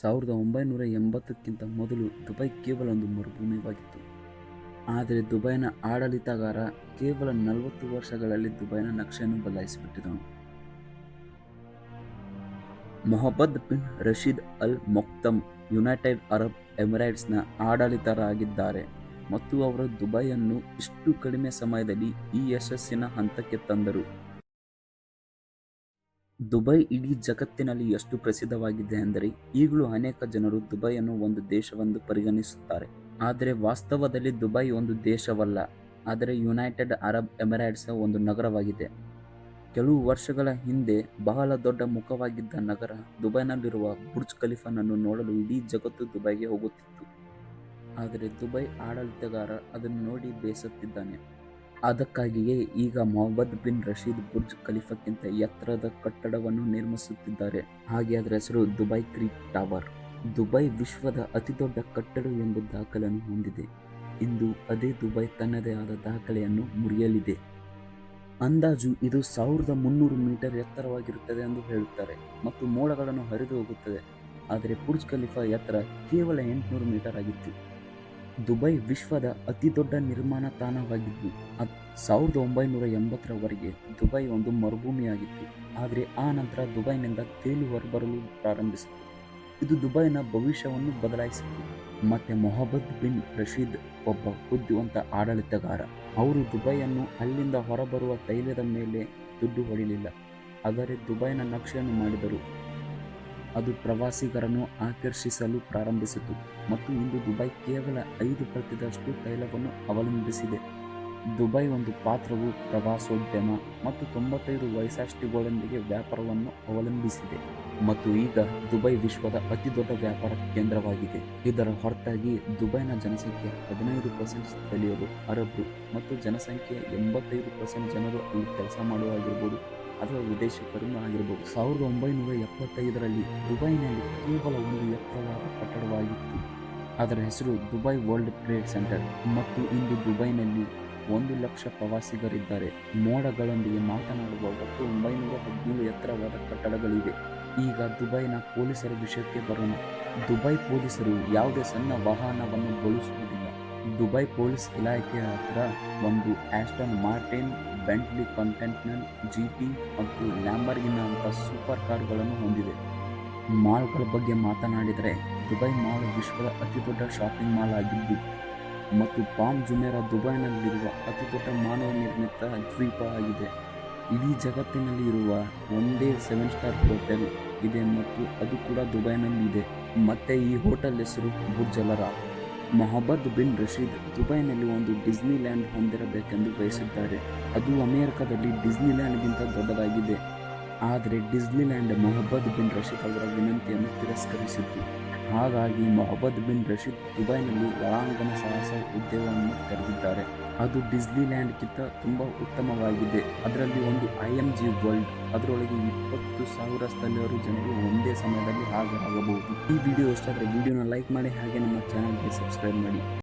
ಸಾವಿರದ ಒಂಬೈನೂರ ಎಂಬತ್ತಕ್ಕಿಂತ ಮೊದಲು ದುಬೈ ಕೇವಲ ಒಂದು ಮರುಭೂಮಿಯಾಗಿತ್ತು. ಆದರೆ ದುಬೈನ ಆಡಳಿತಗಾರ ಕೇವಲ ನಲವತ್ತು ವರ್ಷಗಳಲ್ಲಿ ದುಬೈನ ನಕ್ಷೆಯನ್ನು ಬದಲಾಯಿಸಿಬಿಟ್ಟಿದನು. ಮೊಹಮ್ಮದ್ ಬಿನ್ ರಶೀದ್ ಅಲ್ ಮೊಕ್ತಮ್ ಯುನೈಟೆಡ್ ಅರಬ್ ಎಮಿರೇಟ್ಸ್ನ ಆಡಳಿತರಾಗಿದ್ದಾರೆ ಮತ್ತು ಅವರು ದುಬೈಯನ್ನು ಇಷ್ಟು ಕಡಿಮೆ ಸಮಯದಲ್ಲಿ ಈ ಯಶಸ್ಸಿನ ಹಂತಕ್ಕೆ ತಂದರು. ದುಬೈ ಇಡೀ ಜಗತ್ತಿನಲ್ಲಿ ಎಷ್ಟು ಪ್ರಸಿದ್ಧವಾಗಿದೆ ಅಂದರೆ ಈಗಲೂ ಅನೇಕ ಜನರು ದುಬೈಯನ್ನು ಒಂದು ದೇಶವೆಂದು ಪರಿಗಣಿಸುತ್ತಾರೆ. ಆದರೆ ವಾಸ್ತವದಲ್ಲಿ ದುಬೈ ಒಂದು ದೇಶವಲ್ಲ, ಆದರೆ ಯುನೈಟೆಡ್ ಅರಬ್ ಎಮಿರೇಟ್ಸ್ ಒಂದು ನಗರವಾಗಿದೆ. ಕೆಲವು ವರ್ಷಗಳ ಹಿಂದೆ ಬಹಳ ದೊಡ್ಡ ಮುಖವಾಗಿದ್ದ ನಗರ ದುಬೈನಲ್ಲಿರುವ ಬುರ್ಜ್ ಖಲೀಫನನ್ನು ನೋಡಲು ಇಡೀ ಜಗತ್ತು ದುಬೈಗೆ ಹೋಗುತ್ತಿತ್ತು. ಆದರೆ ದುಬೈ ಆಡಳಿತಗಾರ ಅದನ್ನು ನೋಡಿ ಬೇಸತ್ತಿದ್ದಾನೆ. ಅದಕ್ಕಾಗಿಯೇ ಈಗ ಮೊಹಮ್ಮದ್ ಬಿನ್ ರಶೀದ್ ಬುರ್ಜ್ ಖಲೀಫಕ್ಕಿಂತ ಎತ್ತರದ ಕಟ್ಟಡವನ್ನು ನಿರ್ಮಿಸುತ್ತಿದ್ದಾರೆ. ಹಾಗೆ ಅದರ ಹೆಸರು ದುಬೈ ಕ್ರೀಕ್ ಟವರ್. ದುಬೈ ವಿಶ್ವದ ಅತಿದೊಡ್ಡ ಕಟ್ಟಡ ಎಂಬ ದಾಖಲೆಯನ್ನು ಹೊಂದಿದೆ. ಇಂದು ಅದೇ ದುಬೈ ತನ್ನದೇ ಆದ ದಾಖಲೆಯನ್ನು ಮುರಿಯಲಿದೆ. ಅಂದಾಜು ಇದು ಸಾವಿರದ ಮುನ್ನೂರು ಮೀಟರ್ ಎತ್ತರವಾಗಿರುತ್ತದೆ ಎಂದು ಹೇಳುತ್ತಾರೆ ಮತ್ತು ಮೋಡಗಳನ್ನು ಹರಿದು ಹೋಗುತ್ತದೆ. ಆದರೆ ಬುರ್ಜ್ ಖಲೀಫಾ ಎತ್ತರ ಕೇವಲ ಎಂಟುನೂರು ಮೀಟರ್ ಆಗಿತ್ತು. ದುಬೈ ವಿಶ್ವದ ಅತಿ ದೊಡ್ಡ ನಿರ್ಮಾಣ ತಾಣವಾಗಿದ್ದು, ಅದು ಸಾವಿರದ ಒಂಬೈನೂರ ಎಂಬತ್ತರವರೆಗೆ ದುಬೈ ಒಂದು ಮರುಭೂಮಿಯಾಗಿತ್ತು. ಆದರೆ ಆ ನಂತರ ದುಬೈನಿಂದ ತೇಲು ಹೊರಬರಲು ಪ್ರಾರಂಭಿಸಿತು. ಇದು ದುಬೈನ ಭವಿಷ್ಯವನ್ನು ಬದಲಾಯಿಸಿತು ಮತ್ತೆ ಮೊಹಮ್ಮದ್ ಬಿನ್ ರಶೀದ್ ಒಬ್ಬ ಬುದ್ಧಿವಂತ ಆಡಳಿತಗಾರ. ಅವರು ದುಬೈಯನ್ನು ಅಲ್ಲಿಂದ ಹೊರಬರುವ ತೈಲದ ಮೇಲೆ ದುಡ್ಡು ಹೊಡಿಲಿಲ್ಲ ಆದರೆ ದುಬೈನ ನಕ್ಷೆಯನ್ನು ಮಾಡಿದರು. ಅದು ಪ್ರವಾಸಿಗರನ್ನು ಆಕರ್ಷಿಸಲು ಪ್ರಾರಂಭಿಸಿತು ಮತ್ತು ಇಂದು ದುಬೈ ಕೇವಲ ಐದು ಪ್ರತಿದಷ್ಟು ತೈಲವನ್ನು ಅವಲಂಬಿಸಿದೆ. ದುಬೈ ಒಂದು ಪಾತ್ರವು ಪ್ರವಾಸೋದ್ಯಮ ಮತ್ತು ತೊಂಬತ್ತೈದು ವಯಸ್ಸಾಷ್ಟಿಗಳೊಂದಿಗೆ ವ್ಯಾಪಾರವನ್ನು ಅವಲಂಬಿಸಿದೆ ಮತ್ತು ಈಗ ದುಬೈ ವಿಶ್ವದ ಅತಿದೊಡ್ಡ ವ್ಯಾಪಾರ ಕೇಂದ್ರವಾಗಿದೆ. ಇದರ ಹೊರತಾಗಿ ದುಬೈನ ಜನಸಂಖ್ಯೆ ಹದಿನೈದು ಪರ್ಸೆಂಟ್ ಸ್ಥಳೀಯರು ಅರಬ್ರು ಮತ್ತು ಜನಸಂಖ್ಯೆ ಎಂಬತ್ತೈದು ಪರ್ಸೆಂಟ್ ಜನರು ಅಲ್ಲಿ ಕೆಲಸ ಮಾಡುವಾಗಿರ್ಬೋದು ಅಥವಾ ವಿದೇಶಿಕರೂ ಆಗಿರಬಹುದು ಸಾವಿರದ ಒಂಬೈನೂರ ಎಪ್ಪತ್ತೈದರಲ್ಲಿ ದುಬೈನಲ್ಲಿ ಕೇವಲ ಒಂದು ಎತ್ತರವಾದ ಕಟ್ಟಡವಾಗಿತ್ತು. ಅದರ ಹೆಸರು ದುಬೈ ವರ್ಲ್ಡ್ ಟ್ರೇಡ್ ಸೆಂಟರ್. ಮತ್ತು ಇಂದು ದುಬೈನಲ್ಲಿ ಒಂದು ಲಕ್ಷ ಪ್ರವಾಸಿಗರಿದ್ದಾರೆ. ಮೋಡಗಳೊಂದಿಗೆ ಮಾತನಾಡುವ ಒಟ್ಟು ಒಂಬೈನೂರ ಹದಿನೇಳು ಎತ್ತರವಾದ ಕಟ್ಟಡಗಳಿವೆ. ಈಗ ದುಬೈನ ಪೊಲೀಸರ ವಿಷಯಕ್ಕೆ ಬರೋಣ. ದುಬೈ ಪೊಲೀಸರು ಯಾವುದೇ ಸಣ್ಣ ವಾಹನವನ್ನು ಬಳಸುವುದಿಲ್ಲ. ದುಬೈ ಪೊಲೀಸ್ ಇಲಾಖೆಯ ಹತ್ರ ಒಂದು Aston Martin Bentley Continental GT T ಮತ್ತು ಲ್ಯಾಂಬರ್ಗಿನ ಅಂತ ಸೂಪರ್ ಕಾರ್ಗಳನ್ನು ಹೊಂದಿದೆ. ಮಾಲ್ಗಳ ಬಗ್ಗೆ ಮಾತನಾಡಿದರೆ ದುಬೈ ಮಾಲ್ ವಿಶ್ವದ ಅತಿದೊಡ್ಡ ಶಾಪಿಂಗ್ ಮಾಲ್ ಆಗಿದ್ದು, ಮತ್ತು ಪಾಮ್ ಜುಮೇರಾ ದುಬೈನಲ್ಲಿರುವ ಅತಿದೊಡ್ಡ ಮಾನವ ನಿರ್ಮಿತ ದ್ವೀಪ ಆಗಿದೆ. ಇಡೀ ಜಗತ್ತಿನಲ್ಲಿ ಇರುವ ಒಂದೇ ಸೆವೆನ್ ಸ್ಟಾರ್ ಹೋಟೆಲ್ ಇದೆ ಮತ್ತು ಅದು ಕೂಡ ದುಬೈನಲ್ಲಿ ಇದೆ ಮತ್ತೆ ಈ ಹೋಟೆಲ್ ಹೆಸರು ಬುರ್ಜಲರ ಮೊಹಮ್ಮದ್ ಬಿನ್ ರಶೀದ್ ದುಬೈನಲ್ಲಿ ಒಂದು ಡಿಸ್ನಿಲ್ಯಾಂಡ್ ಹೊಂದಿರಬೇಕೆಂದು ಬಯಸಿದ್ದಾರೆ ಅದು ಅಮೆರಿಕದಲ್ಲಿ ಡಿಸ್ನಿ ಲ್ಯಾಂಡ್ಗಿಂತ ದೊಡ್ಡದಾಗಿದೆ. ಆದರೆ ಡಿಸ್ನಿಲ್ಯಾಂಡ್ ಮೊಹಮ್ಮದ್ ಬಿನ್ ರಶೀದ್ ಅವರ ವಿನಂತಿಯನ್ನು ತಿರಸ್ಕರಿಸಿತ್ತು ಹಾಗಾಗಿ ಮೊಹಮ್ಮದ್ ಬಿನ್ ರಶೀದ್ ದುಬೈನಲ್ಲಿ ಒಳಾಂಗಣ ಸಾಹಸ ಉದ್ಯೋಗವನ್ನು ತೆರೆದಿದ್ದಾರೆ. ಅದು ಡಿಸ್ನಿಲ್ಯಾಂಡ್ಗಿಂತ ತುಂಬ ಉತ್ತಮವಾಗಿದೆ. ಅದರಲ್ಲಿ ಒಂದು ಐ ಎಂ ಜಿ ವರ್ಲ್ಡ್, ಅದರೊಳಗೆ ಇಪ್ಪತ್ತು ಸಾವಿರ ಸ್ಥಳೀಯರು ಜನರು ಒಂದೇ ಸಮಯದಲ್ಲಿ ಹಾಜರಾಗಬಹುದು. ಈ ವಿಡಿಯೋ ಇಷ್ಟ ಆದರೆ ವಿಡಿಯೋನ ಲೈಕ್ ಮಾಡಿ, ಹಾಗೆ ನಮ್ಮ ಚಾನಲ್ಗೆ ಸಬ್ಸ್ಕ್ರೈಬ್ ಮಾಡಿ.